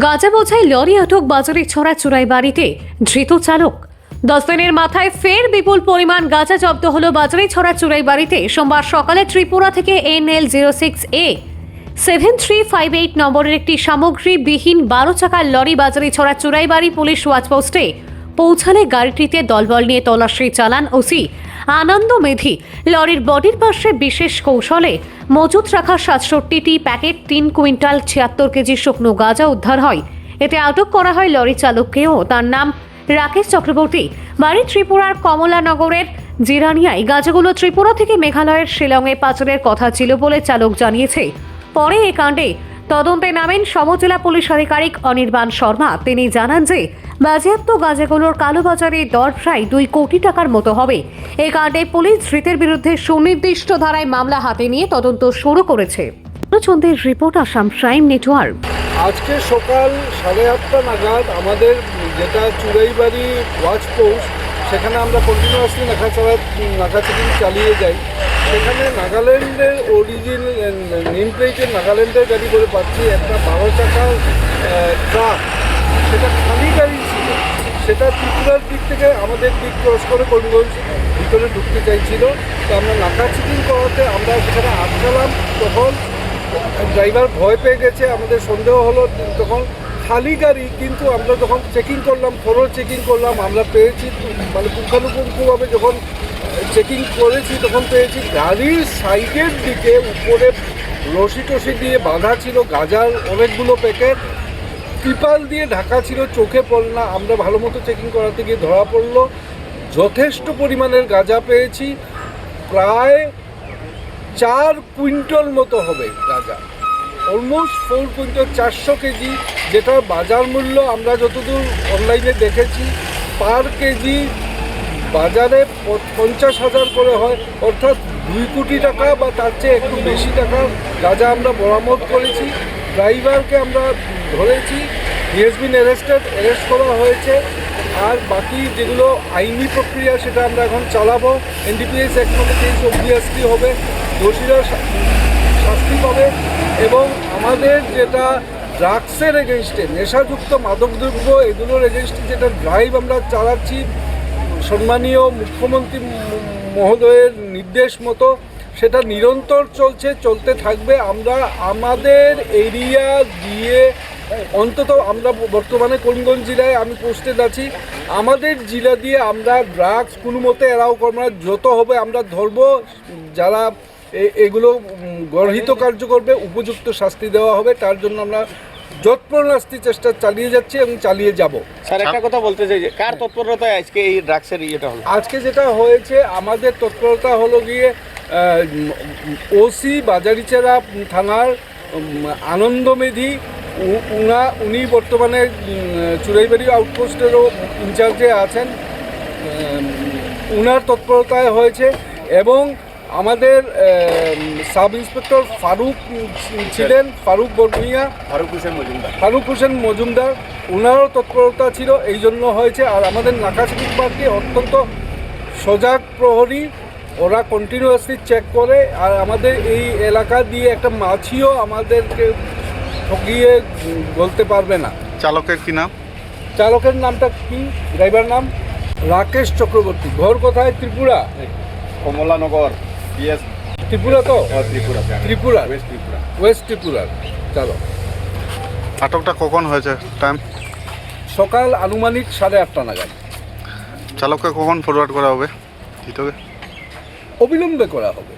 গাঁজা বোঝাই লরি আটক বাজারে ছড়া চোরাই বাড়িতে ধৃত চালক। দশ দিনের মাথায় ফের বিপুল পরিমাণ গাজা জব্দ হল বাজারে ছড়া চোরাই বাড়িতে। সোমবার সকালে ত্রিপুরা থেকে N L zero six A seven three five eight নম্বরের একটি সামগ্রী বিহীন বারো চাকার লরি বাজারে ছড়া চোরাই বাড়ি পুলিশ ওয়াচপোস্টে পৌঁছালে গাড়িটিতে দলবল নিয়ে তল্লাশি চালান ওসি। আনন্দ মেধি, লরির বডির পাশে বিশেষ কৌশলে মজুত রাখা সাতষট্টিটি প্যাকেট, তিন কুইন্টাল ছিয়াত্তর কেজি শুকনো গাঁজা উদ্ধার হয়। এতে আটক করা হয় লরি চালককেও। তার নাম রাকেশ চক্রবর্তী। বাড়ি ত্রিপুরার কমলানগরের জিরানিয়ায় গাঁজাগুলো ত্রিপুরা থেকে মেঘালয়ের শিলংয়ে পাচারের কথা ছিল বলে চালক জানিয়েছে। পরে এ কাণ্ডে তদন্তে নামেন সমজেলা পুলিশ আধিকারিক অনির্বাণ শর্মা। তিনি জানান যে, বাজেয়াপ্ত গাঁজাগুলোর কালোবাজারে দর প্রায় দুই কোটি টাকার মতো হবে। এই কাণ্ডে পুলিশ ধৃতের বিরুদ্ধে সুনির্দিষ্ট ধারায় মামলা হাতে নিয়ে তদন্ত শুরু করেছে। চন্দ্রের রিপোর্ট, আসাম প্রাইম নেটওয়ার্ক। আজকে সকাল সাড়ে আটটা নাগাদ আমাদের যেটা চুড়াইবাড়ি ওয়াচ পোস্ট, সেখানে আমরা কন্টিনিউয়াসলি নাকাচাড়া নাকাচাকি চালিয়ে যাই। সেখানে নাগাল্যান্ডের অরিজিন নেম প্লেটের নাগাল্যান্ডের গাড়ি করে পাচ্ছি একটা বারো টাকা ট্রাক সেটা খালি গাড়ি ছিল। সেটা ত্রিপুরার দিক থেকে আমাদের দিক ক্রস করে করিমগঞ্জ ভিতরে ঢুকতে চাইছিল। তো আমরা নাকা চেকিং করাতে আমরা সেখানে আটকালাম তখন ড্রাইভার ভয় পেয়ে গেছে, আমাদের সন্দেহ হলো, তখন খালি গাড়ি, কিন্তু আমরা যখন চেকিং করলাম থরো চেকিং করলাম, আমরা পেয়েছি মানে পুঙ্খানুপুঙ্খভাবে যখন চেকিং করেছি, তখন পেয়েছি গাড়ির সাইডের দিকে উপরে রশি টসি দিয়ে বাঁধা ছিল, গাজার অনেকগুলো প্যাকেট ত্রিপাল দিয়ে ঢাকা ছিল, চোখে পড়ল না। আমরা ভালো মতো চেকিং করাতে গিয়ে ধরা পড়ল। যথেষ্ট পরিমাণের গাঁজা পেয়েছি, প্রায় চার কুইন্টল মতো হবে গাঁজা। অলমোস্ট ফোর কুইন্টাল, চারশো কেজি, যেটার বাজার মূল্য আমরা যতদূর অনলাইনে দেখেছি পার কেজি বাজারে পঞ্চাশ হাজার করে হয়, অর্থাৎ দুই কোটি টাকা বা তার চেয়ে একটু বেশি টাকার গাঁজা আমরা বরামদ করেছি, ড্রাইভারকে আমরা ধরেছি ইয়েস বিন অ্যারেস্টেড অ্যারেস্ট করা হয়েছে, আর বাকি যেগুলো আইনি প্রক্রিয়া সেটা আমরা এখন চালাবো এনডিপিএস অ্যাক্ট মতো কেস অবভিয়াসলি হবে, দোষীরা শাস্তি পাবে, এবং আমাদের যেটা ড্রাগসের এগেনস্টে নেশাযুক্ত মাদকদ্রব্য, এগুলোর এগেনস্টে যেটা ড্রাইভ আমরা চালাচ্ছি সম্মানীয় মুখ্যমন্ত্রী মহোদয়ের নির্দেশ মতো সেটা নিরন্তর চলছে, চলতে থাকবে। আমরা, আমাদের এরিয়া দিয়ে অন্তত আমরা বর্তমানে করিমগঞ্জ জেলায় আমি পোস্টেড আছি। আমাদের জেলা দিয়ে আমরা ড্রাগস কোনো মতে এরাও করব যত হবে আমরা ধরবো, যারা এগুলো গর্হিত কার্য করবে, উপযুক্ত শাস্তি দেওয়া হবে। তার জন্য আমরা যৎপ্রণাস্তি চেষ্টা চালিয়ে যাচ্ছি এবং চালিয়ে যাব। স্যার একটা কথা বলতে চাই যে কার তৎপরতায় আজকে এই ড্রাগসের ইয়েটা হলো? আজকে যেটা হয়েছে আমাদের তৎপরতা হলো গিয়ে ওসি বাজারিচারা থানার উম, আনন্দমেধি উনা উনি বর্তমানে চুরাইবাড়ি আউটপোস্টেরও ইনচার্জে আছেন। উনার তৎপরতায় হয়েছে এবং আমাদের সাব ইন্সপেক্টর ফারুক ছিলেন ফারুক বরগুইয়া ফারুক হোসেন মজুমদার। ফারুক হোসেন মজুমদার ওনারও তৎপরতা ছিল এই জন্য হয়েছে। আর আমাদের নাকাশিকি পার্কে অত্যন্ত সজাগ প্রহরী ওরা কন্টিনিউয়াসলি চেক করে। আর আমাদের এই এলাকা দিয়ে একটা মাছিও আমাদেরকে ঠকিয়ে বলতে পারবে না। চালকের কি নাম? চালকের নামটা কি? ড্রাইভার নাম? রাকেশ চক্রবর্তী। ঘর কোথায়? ত্রিপুরা। কমলানগর। পিএস ত্রিপুরা তো? ত্রিপুরা ত্রিপুরা। ওয়েস্ট ত্রিপুরা। ওয়েস্ট ত্রিপুরার চলো। আটকটা কখন হয়েছে? টাইম সকাল আনুমানিক সাড়ে আটটা নাগাদ। চালককে কখন ফরওয়ার্ড করা হবে? ধৃতকে অবিলম্বে করা হবে।